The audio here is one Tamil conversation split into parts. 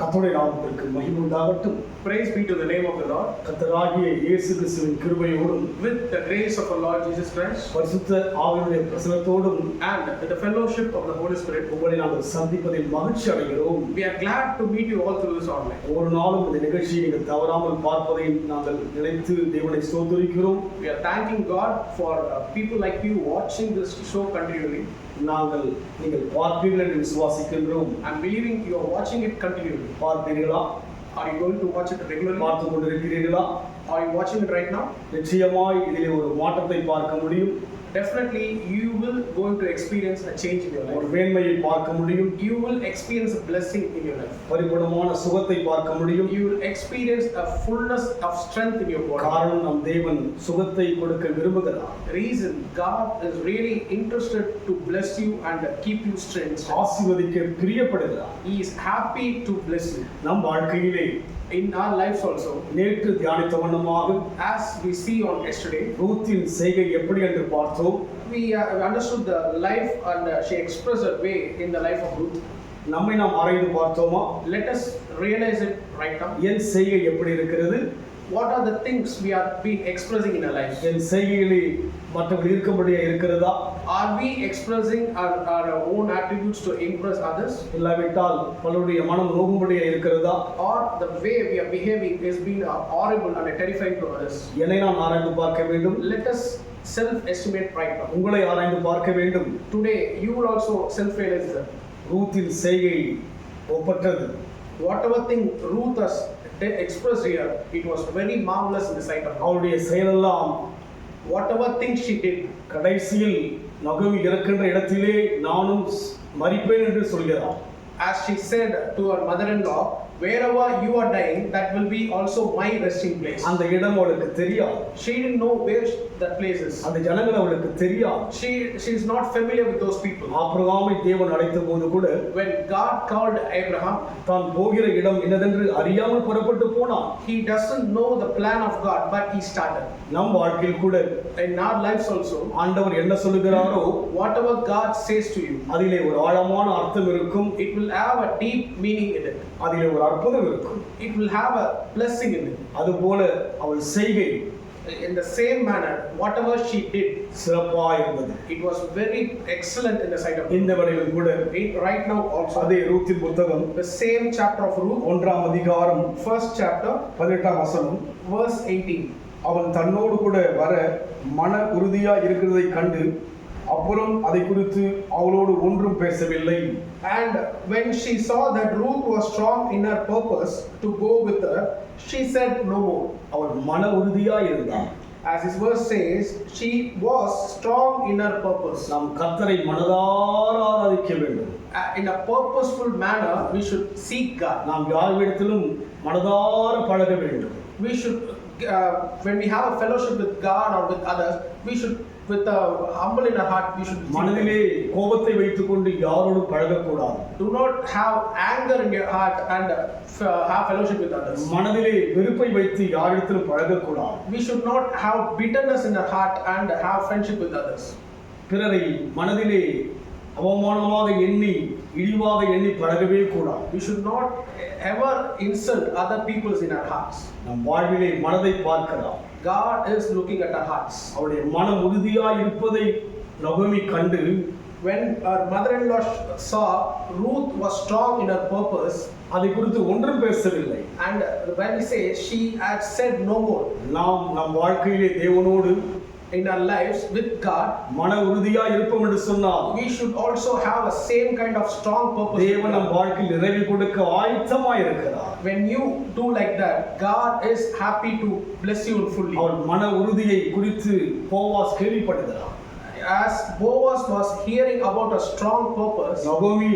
கர்த்தருடைய நாமத்திற்கு மகிமை உண்டாகட்டும் Praise be to the name of the Lord. கர்த்தராகிய இயேசு கிறிஸ்துவின் கிருபையோடும் With the grace of our Lord Jesus Christ பரிசுத்த ஆவியுடைய பிரசனத்தோடும் and with the fellowship of the Holy Spirit, உங்களை நாங்கள் சந்திப்பதில் மகிழ்ச்சி அடைகிறோம் we are glad to meet you all through this online. ஒவ்வொரு நாளும் இந்த நிகழ்ச்சியை நீங்கள் தவறாமல் பார்ப்பதை நாங்கள் நினைத்து தேவனை ஸ்தோத்தரிக்கிறோம் We are thanking God for uh, people like you watching this show continually. நாங்கள் நீங்கள் பார்ப்பீர்கள் என்று விசுவாசிக்கின்றோம் I'm believing you are watching it continually. பார்ப்பீர்களா are you going to watch it regular பார்த்து கொண்டிருக்கிறீர்களா ஆர் யூ வாட்சிங் இட் ரைட் நா நிச்சயமாய் இதில் ஒரு மாற்றத்தை பார்க்க முடியும் Definitely, you will going to experience a change in your ஒரு life. மேன்மையை பார்க்க முடியும் You will experience a blessing in your life. பரிபூர்ணமான சுகத்தை பார்க்க முடியும் You will experience a fullness of strength in your body. காரணம் நம் தேவன் சுகத்தை கொடுக்க விரும்புகிறார் reason God is really interested to bless you and keep you strength. ஆசீர்வதிக்க பிரியப்படுகிறார் He is happy to bless you. நம் வாழ்க்கையிலே In our lives also, நேற்று தியானித்த வண்ணமாக as we see on yesterday, ரூத்தின் செய்கை எப்படி என்று பார்த்தோம் We uh, understood the life and uh, she expressed her way in the life of Ruth. நம்மை நாம் ஆராய்ந்து பார்த்தோமா Let us realize it right now. என் செய்கை எப்படி இருக்கிறது What are the things we are being expressing in our lives? என் செய்கையிலே மற்றவர்கள் இருக்கும்படியா இருக்கிறதா Are we expressing our, our own attributes to impress others? இல்லாவிட்டால் பலருடைய மனம் நோகும்படியா இருக்கிறதா the way we are behaving is being uh, horrible and terrifying to others? என்னை நான் ஆராய்ந்து பார்க்க வேண்டும் Let us self estimate right உங்களை ஆராய்ந்து பார்க்க வேண்டும் today you will also self realise ரூத்தின் செய்கை ஒப்பற்றது whatever thing Ruth as express here it was very marvellous inside அவருடைய செயலெல்லாம் what ever thing she did கடைசியில் நகவு இருக்கின்ற இடத்திலே நானும் மறிப்பேன் என்று சொல்கிறார் as she said to her mother in law wherever you are dying, that will be also my resting place. அந்த இடம் அவளுக்கு தெரியாது She didn't know where that place is. அந்த ஜனங்கள் அவளுக்கு தெரியாது She, she is not familiar with those people. ஆபிரகாமை தேவன் அழைத்த போது கூட When God called Abraham, தான் போகிற இடம் என்னதென்று அறியாமல் புறப்பட்டு போனான் he doesn't know the plan of God, but he started. நம் வாழ்க்கையில் கூட In our lives also, ஆண்டவர் என்ன சொல்லுகிறாரோ whatever God says to you, அதிலே ஒரு ஆழமான அர்த்தம் இருக்கும் it will have a deep meaning in it. அதிலே ஒரு அற்புதம் இருக்கும் will have a blessing in it. அதுபோல அவள் செய்கை In the same manner, whatever she did, சிறப்பா இருந்தது it was very excellent in the sight of. இந்த வரையிலும் கூட Right now also, அதே ரூத்தின் புத்தகம் the same chapter of Ruth, ஒன்றாம் அதிகாரம் first chapter, பதினெட்டாம் வசனம் verse 18. அவன் தன்னோடு கூட வர மன உறுதியா இருக்கிறதை கண்டு அப்புறம் அதை குறித்து அவளோடு ஒன்றும் பேசவில்லை And when she saw that Ruth was strong in her purpose to go with her, she said no more. அவள் மன உறுதியா இருந்தாள் As his verse says, she was strong in her purpose. நாம் கர்த்தரை மனதார ஆராதிக்க வேண்டும் Uh, In a purposeful manner, we should seek God. நாம் யாரிடத்திலும் மனதார பழக வேண்டும் We should, uh, when we have a fellowship with God or with others, we should, with a humble in our heart, we should. seek மனதிலே கோபத்தை வைத்துக்கொண்டு யாரோடும் பழகக்கூடாது God. Do not have anger in your heart and uh, f- have fellowship with others. மனதிலே வெறுப்பை வைத்து யாரிடத்திலும் பழகக்கூடாது We should not have bitterness in our heart and have friendship with others. பிறரை மனதிலே அவமானமாக எண்ணி இழிவாக எண்ணி பழகவே கூடாது We should not ever insult other people's in our hearts. நம் வாழ்விலே மனதை பார்க்கலாம் God is looking at our hearts. அவருடைய மனம் உறுதியாய் இருப்பதை நகமி கண்டு When our mother-in-law saw Ruth was strong in her purpose, அதை குறித்து ஒன்றும் பேசவில்லை and when we say she had said no more நாம் நம் வாழ்க்கையிலே தேவனோடு in our lives with God, மன உறுதியாய் இருப்போம் என்று சொன்னால் we should also have a same kind of strong purpose. with தேவன் நம் God. வாழ்க்கையில் நிறைவு கொடுக்க ஆயத்தமாய் இருக்கிறார் When you do like that, God is happy to bless you fully. அவள் மன உறுதியை குறித்து போவாஸ் கேள்விப்படுகிறார் As Boaz was hearing about a strong purpose, நகோமி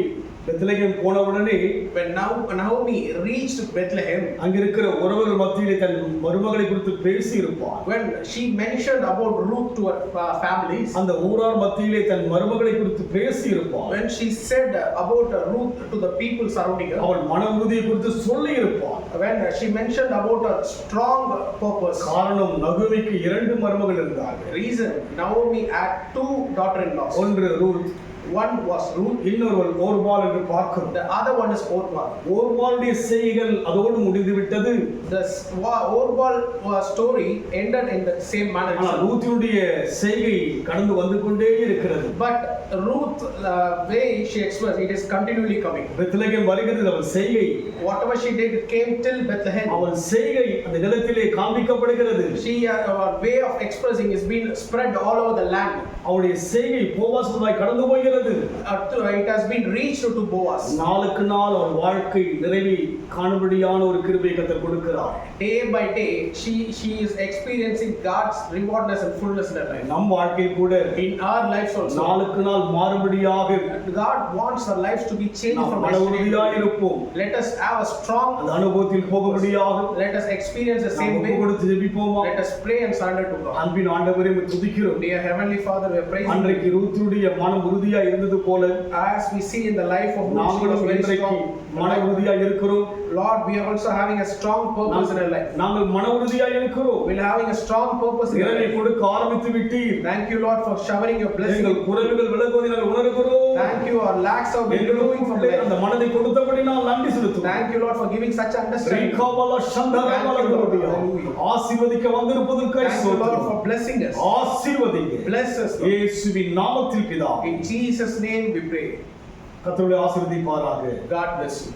Bethlehem போனவுடனே when now Naomi reached Bethlehem, அங்கிருக்கிற உறவுகள் மத்தியிலே தன் மருமகளை குறித்து பேசி இருப்பார் when she mentioned about Ruth to her uh, families, அந்த ஊரார் மத்தியிலே தன் மருமகளை குறித்து பேசி இருப்பார் when she said about uh, Ruth to the people surrounding her, அவள் மன உறுதியை குறித்து சொல்லி இருப்பார் when she mentioned about her strong purpose, காரணம் நகுமிக்கு இரண்டு மருமகள் இருந்தார்கள் reason Naomi had two daughter-in-laws. ஒன்று ரூத் One was Ruth, இன்னொருவன் ஓர்பால் என்று பார்க்கிறோம் the other one is Orpah. ஓர்பாலுடைய செய்கைகள் அதோடு முடிந்து விட்டது The s- wa- Orpah uh, story ended in the same manner. ஆனால் ரூத்தினுடைய செய்கை கடந்து வந்து கொண்டே இருக்கிறது But Ruth, uh, way she expressed, it is continually coming. Bethlehem வருகிறது அவன் செய்கை Whatever she did, it came till Bethlehem. அவன் செய்கை அந்த நிலத்திலே காண்பிக்கப்படுகிறது She, uh, our way of expressing is being spread all over the land. அவனுடைய செய்கை போவாசமாய் கடந்து போகிறது Uh, to- it has been reached to Boaz. நாளுக்கு நாள் அவன் வாழ்க்கை நிறைவி காணும்படியான ஒரு கிருபை கத்தர் கொடுக்கிறார் Day by day, she, she is experiencing God's rewardness and fullness in her life. நம் வாழ்க்கை கூட In our lives also, நாளுக்கு நாள் மாறுபடியாக God wants our lives to be changed நாம் from மன yesterday. உறுதியாக இருப்போம் Let us have a strong, அந்த அனுபவத்தில் போகும்படியாக let us experience the நாம் same ஒப்பு way. கொடுத்து ஜெபிப்போமா Let us pray and surrender to God. அன்பின் ஆண்டவரை உம்மை துதிக்கிறோம் Dear Heavenly Father, we are praising. அன்றைக்கு ரூத்துடைய மனம் உறுதியா இருந்தது போல As we see in the life of Ruth, she was நாங்களும் very strong. மன உறுதியா இருக்கிறோம் Lord, we are also having a strong purpose in our life. நாங்கள் மன உறுதியா இருக்கிறோம் We are having a strong purpose in our life. கொடுக்க ஆரம்பித்து விட்டீர் Thank you, Lord, for showering your blessing. எங்கள் குறைவுகள் விலகுவதை நாங்கள் உணர்கிறோம் Thank you, our lacks have been removing from life. அந்த மனதை கொடுத்தபடி நாம் நன்றி செலுத்துவோம் Thank you, Lord, for giving such understanding. ரீகாபல. குருதியா. ஆசீர்வதிக்க வந்திருப்பதற்காய் Thank you, Lord, for blessing us. ஆசீர்வதிங்க Bless us. Lord. இயேசுவின் நாமத்தில் பிதா In Jesus' name we pray. கர்த்தருடைய ஆசீர்வதிப்பாராக God bless you.